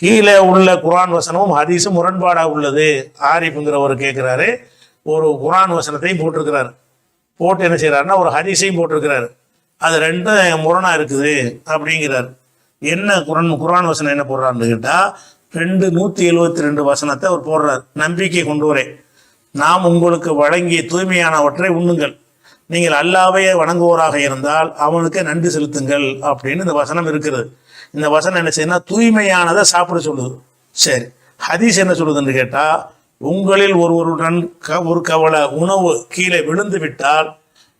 கீழே உள்ள குரான் வசனமும் ஹதீஸும் முரண்பாடாக உள்ளது. ஆரிஃபுங்கிறவர் கேட்குறாரு ஒரு குரான் வசனத்தையும் போட்டிருக்கிறாரு. போட்டு என்ன செய்கிறாருன்னா ஒரு ஹதீஸையும் போட்டிருக்கிறாரு. அது ரெண்டும் முரணாக இருக்குது அப்படிங்கிறார். என்ன குரான் குரான் வசனம் என்ன போடுறாருன்னு கேட்டால் ரெண்டு நூற்றி எழுபத்தி ரெண்டு வசனத்தை அவர் போடுறார். நம்பிக்கை கொண்டு வரேன் நாம் உங்களுக்கு வழங்கிய தூய்மையானவற்றை உண்ணுங்கள். நீங்கள் அல்லாவே வணங்குவோராக இருந்தால் அவனுக்கு நன்றி செலுத்துங்கள் அப்படின்னு இந்த வசனம் இருக்கிறது. இந்த வசனம் என்ன செய்யுதுன்னா தூய்மையானதை சாப்பிட சொல்லுது. சரி ஹதீஸ் என்ன சொல்லுதுன்னு கேட்டால் உங்களில் ஒருவருடன் க ஒரு கவலை உணவு கீழே விழுந்து விட்டால்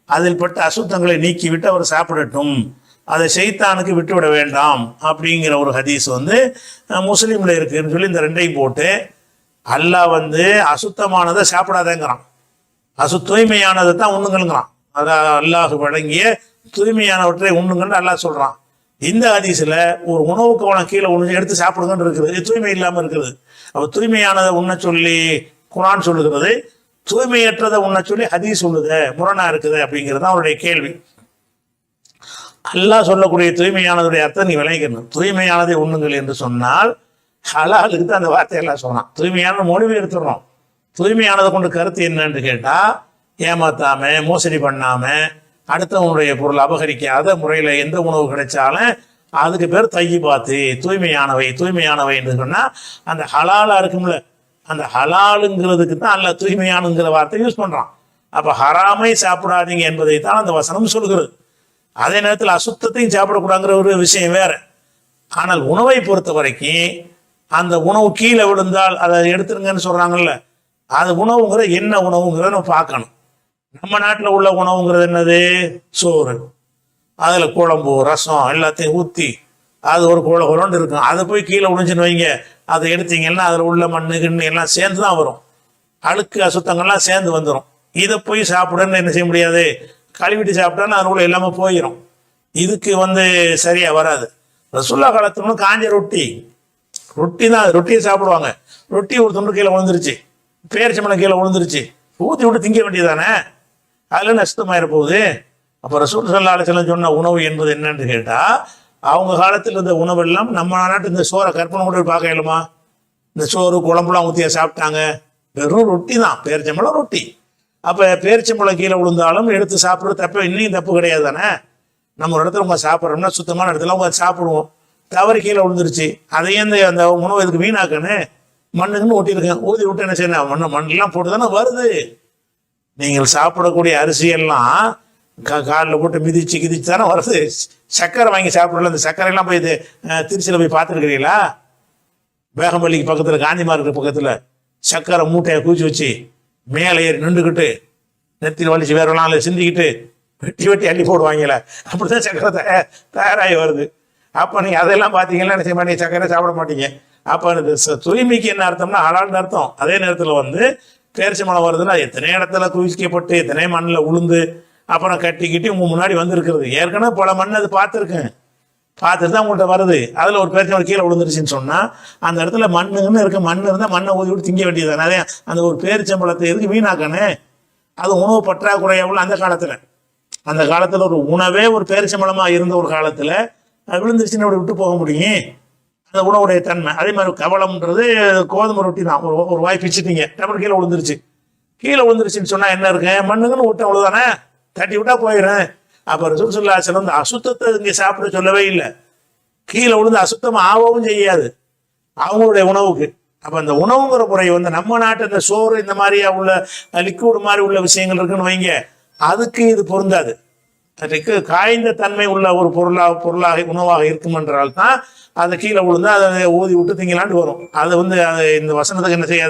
அதில் பட்ட அசுத்தங்களை நீக்கிவிட்டு அவர் சாப்பிடட்டும். அதை செய்தானுக்கு விட்டுவிட வேண்டாம் அப்படிங்கிற ஒரு ஹதீஸ் வந்து முஸ்லீமில் இருக்குன்னு சொல்லி இந்த ரெண்டையும் போட்டு அல்லாஹ் வந்து அசுத்தமானதை சாப்பிடாதேங்கிறான். அசு தூய்மையானதை தான் உண்ணுங்கள்ங்கிறான். அதான் அல்லாஹ் வழங்கிய தூய்மையானவற்றை உண்ணுங்கன்னு அல்லாஹ் சொல்றான். இந்த ஹதீஸ்ல ஒரு உணவு கவனம் கீழே ஒன்று எடுத்து சாப்பிடுங்கன்னு இருக்கிறது தூய்மை இல்லாமல் இருக்கிறது அப்போ தூய்மையானதை உண்ண சொல்லி குரான் சொல்லுகிறது. தூய்மையற்றதை உண்ண சொல்லி ஹதீஸ் சொல்லுது. முரணா இருக்குது அப்படிங்கிறது தான் அவருடைய கேள்வி. அல்லாஹ் சொல்லக்கூடிய தூய்மையானதுடைய அர்த்தம் நீ விளங்கிக்கணும். தூய்மையானதை உண்ணுங்கள் என்று சொன்னால் ஹலாலுக்கு தான் அந்த வார்த்தையெல்லாம் சொன்னான். தூய்மையான மொழிவை எடுத்துடுறோம். தூய்மையானதை கொண்டு கருத்து என்னன்னு கேட்டால் ஏமாத்தாம மோசடி பண்ணாம அடுத்தவனுடைய பொருள் அபகரிக்காத முறையில் எந்த உணவு கிடைச்சாலும் அதுக்கு பேர் தையி பார்த்து தூய்மையானவை தூய்மையானவை என்று சொன்னால் அந்த ஹலாலாக இருக்கும்ல அந்த ஹலாலுங்கிறதுக்கு தான் அல்ல தூய்மையானுங்கிற வார்த்தை யூஸ் பண்ணுறான் அப்போ ஹராமை சாப்பிடாதீங்க என்பதை தான் அந்த வசனம் சொல்கிறது அதே நேரத்தில் அசுத்தத்தையும் சாப்பிடக்கூடாங்கிற ஒரு விஷயம் வேற. ஆனால் உணவை பொறுத்த வரைக்கும் அந்த உணவு கீழே விழுந்தால் அதை எடுத்துருங்கன்னு சொல்கிறாங்கல்ல அது உணவுங்கிற என்ன உணவுங்கிறத நம்ம பார்க்கணும். நம்ம நாட்டில் உள்ள உணவுங்கிறது என்னது? சோறு. அதில் குழம்பு ரசம் எல்லாத்தையும் ஊற்றி அது ஒரு குழ குழண்டு இருக்கும். அதை போய் கீழே விழுந்துச்சுன்னு வைங்க. அதை எடுத்தீங்கன்னா அதில் உள்ள மண்ணு கிண்ணு எல்லாம் சேர்ந்து தான் வரும். அழுக்கு அசுத்தங்கள்லாம் சேர்ந்து வந்துடும் இதை போய் சாப்பிடன்னு என்ன செய்ய முடியாது? கழுவிட்டு சாப்பிட்டா அது எல்லாமே போயிடும் இதுக்கு வந்து சரியா வராது. ரசுல்லா காலத்துல காஞ்ச ரொட்டி. ரொட்டி தான் ரொட்டியை சாப்பிடுவாங்க. ரொட்டி ஒரு துண்டு கீழே விழுந்துருச்சு. பேரிச்சம்பளம் கீழே விழுந்துருச்சு. ஊற்றி விட்டு திங்க வேண்டியதானே அதில் நஷ்டமாயிர போகுது. அப்போ ரசூல் சல்லா அலிஸ்லாம் சொன்ன உணவு என்பது என்னன்னு கேட்டால் அவங்க காலத்தில் இருந்த உணவெல்லாம் நம்ம நாட்டு இந்த சோறை கற்பனை கூட பார்க்க இயலுமா? இந்த சோறு குழம்புலாம் ஊற்றியா சாப்பிட்டாங்க. வெறும் ரொட்டி தான் பேரிச்சம்பளம் ரொட்டி. அப்போ பேரிச்சம்பளம் கீழே விழுந்தாலும் எடுத்து சாப்பிட்றது தப்பு இன்னும் தப்பு கிடையாது தானே? நம்ம ஒரு இடத்துல உங்க சாப்பிட்றோம்னா சுத்தமான இடத்துல உங்க சாப்பிடுவோம். தவறு கீழே விழுந்துருச்சு. அதையும் இந்த அந்த உணவு இதுக்கு வீணாக்கணும் மண்ணுக்குன்னு ஒட்டியிருக்கேன் ஊதி விட்டு என்ன செய்யணும்? மண்ணை மண்ணெல்லாம் போட்டு தானே வருது. நீங்கள் சாப்பிடக்கூடிய அரிசியெல்லாம் கா காலில் போட்டு மிதிச்சு கிதிச்சு தானே வருது. சக்கரை வாங்கி சாப்பிடல அந்த சர்க்கரையெல்லாம் போய் இது திருச்சியில் போய் பார்த்துருக்கிறீங்களா? வேகம்பள்ளிக்கு பக்கத்தில் காந்தி மார்க்கெட் பக்கத்தில் சக்கரை மூட்டையை குவிச்சு வச்சு மேலே ஏறி நின்றுக்கிட்டு நெத்தியில் வலிச்சு வேற நாளில் சிந்திக்கிட்டு வெட்டி வெட்டி அள்ளி போடுவாங்கல்ல. அப்படிதான் சக்கரை தயார் தயாராகி வருது. அப்போ நீங்கள் அதெல்லாம் பார்த்தீங்கன்னா என்ன செய்ய மாட்டீங்க? சக்கரை சாப்பிட மாட்டீங்க. அப்போ தூய்மைக்கு என்ன அர்த்தம்னா ஹலால்னு அர்த்தம். அதே நேரத்தில் வந்து பேரிச்சை மலை வருதுன்னா எத்தனை இடத்துல குவிக்கப்பட்டு எத்தனை மண்ணில் உளுந்து அப்புறம் கட்டிக்கிட்டு உங்கள் முன்னாடி வந்திருக்கிறது. ஏற்கனவே பல மண் அது பார்த்துருக்கேன். பார்த்துட்டு தான் உங்கள்கிட்ட வருது. அதில் ஒரு பேரிச்சை மலை கீழே விழுந்துருச்சுன்னு சொன்னால் அந்த இடத்துல மண்ணுன்னு இருக்க. மண் இருந்தால் மண்ணை ஊதி விட்டு திங்க வேண்டியது அதே அந்த ஒரு பேரிச்சம்பழத்தை எதுக்கு வீணாக்கானே? அது உணவு பற்றாக்குறையாவில் அந்த காலத்தில். அந்த காலத்தில் ஒரு உணவே ஒரு பேரிச்சம்பழமாக இருந்த ஒரு காலத்தில் விழுந்துருச்சுன்னு அப்படி விட்டு போக முடியும்? அந்த உணவுடைய தன்மை. அதே மாதிரி கவலம்ன்றது கோதுமை ரொட்டி தான். ஒரு ஒரு வாய் பிச்சுட்டீங்க. டபுள் கீழே விழுந்துருச்சு. கீழே விழுந்துருச்சுன்னு சொன்னால் என்ன இருக்கு? மண்ணுங்கன்னு விட்டு அவ்வளோதானே தட்டி விட்டா போயிடும் அப்போ ரசூல் சொல்லா இந்த அசுத்தத்தை இங்கே சாப்பிட சொல்லவே இல்லை. கீழே விழுந்து அசுத்தம் ஆகவும் செய்யாது. அவங்களுடைய உணவுக்கு. அப்போ அந்த உணவுங்கிற முறை வந்து நம்ம நாட்டு இந்த சோறு இந்த மாதிரியா உள்ள லிக்விட் மாதிரி உள்ள விஷயங்கள் இருக்குன்னு வைங்க. அதுக்கு இது பொருந்தாது. காய்ந்த தன்மை உள்ள ஒரு பொருளாக பொருளாக உணவாக இருக்கும் என்றால் தான் அதை கீழே விழுந்து அதை ஊதி விட்டு திங்கலாண்டு வரும். அது வந்து அது இந்த வசனத்துக்கு என்ன செய்யாது?